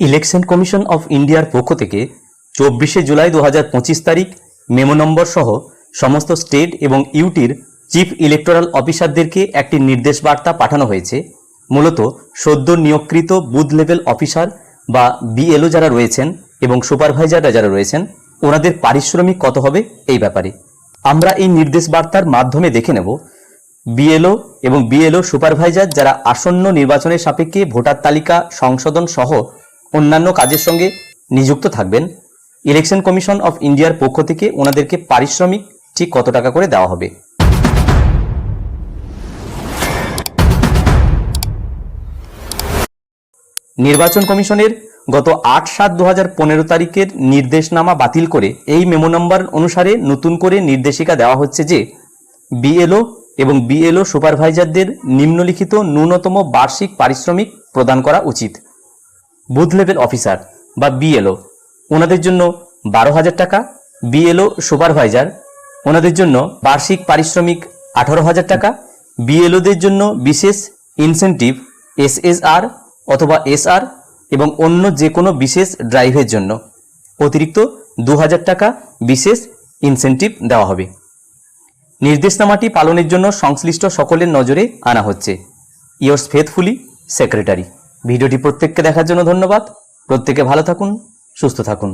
Election commission of ইন্ডিয়ার পক্ষ থেকে চব্বিশে জুলাই দু হাজার পঁচিশ তারিখ মেমো নম্বর সহ সমস্ত স্টেট এবং ইউটির চিফ ইলেকটোরাল অফিসারদেরকে একটি নির্দেশ বার্তা পাঠানো হয়েছে। মূলত সদ্য নিয়োগকৃত বুথ লেভেল অফিসার বা বিএলও যারা রয়েছেন এবং সুপারভাইজাররা যারা রয়েছেন, ওনাদের পারিশ্রমিক কত হবে এই ব্যাপারে। আমরা এই নির্দেশ বার্তার মাধ্যমে দেখে নেব। বিএলও এবং বিএলও সুপারভাইজার যারা আসন্ন নির্বাচনের সাপেক্ষে ভোটার তালিকা সংশোধন সহ অন্যান্য কাজের সঙ্গে নিযুক্ত থাকবেন। ইলেকশন কমিশন অফ ইন্ডিয়ার পক্ষ থেকে ওনাদেরকে পারিশ্রমিক ঠিক কত টাকা করে দেওয়া হবে? নির্বাচন কমিশনের গত আট সাত দু তারিখের নির্দেশনামা বাতিল করে এই মেমো নম্বর অনুসারে নতুন করে নির্দেশিকা দেওয়া হচ্ছে যে বিএলও এবং বিএলও সুপারভাইজারদের নিম্নলিখিত ন্যূনতম বার্ষিক পারিশ্রমিক প্রদান করা উচিত। বুথ লেভেল অফিসার বা বিএলও। ওনাদের জন্য বারো হাজার টাকা, বিএলও সুপারভাইজার। ওনাদের জন্য বার্ষিক পারিশ্রমিক আঠারো হাজার টাকা, বিএলওদের জন্য বিশেষ ইনসেনটিভ এসএসআর অথবা এসআর এবং অন্য যে কোনো বিশেষ ড্রাইভের জন্য। অতিরিক্ত দু হাজার টাকা বিশেষ ইনসেনটিভ দেওয়া হবে। নির্দেশনামাটি পালনের জন্য সংশ্লিষ্ট সকলের নজরে আনা হচ্ছে। ইয়োর্স ফেথফুলি সেক্রেটারি ভিডিওটি প্রত্যেককে দেখার জন্য ধন্যবাদ। প্রত্যেকে ভালো থাকুন সুস্থ থাকুন।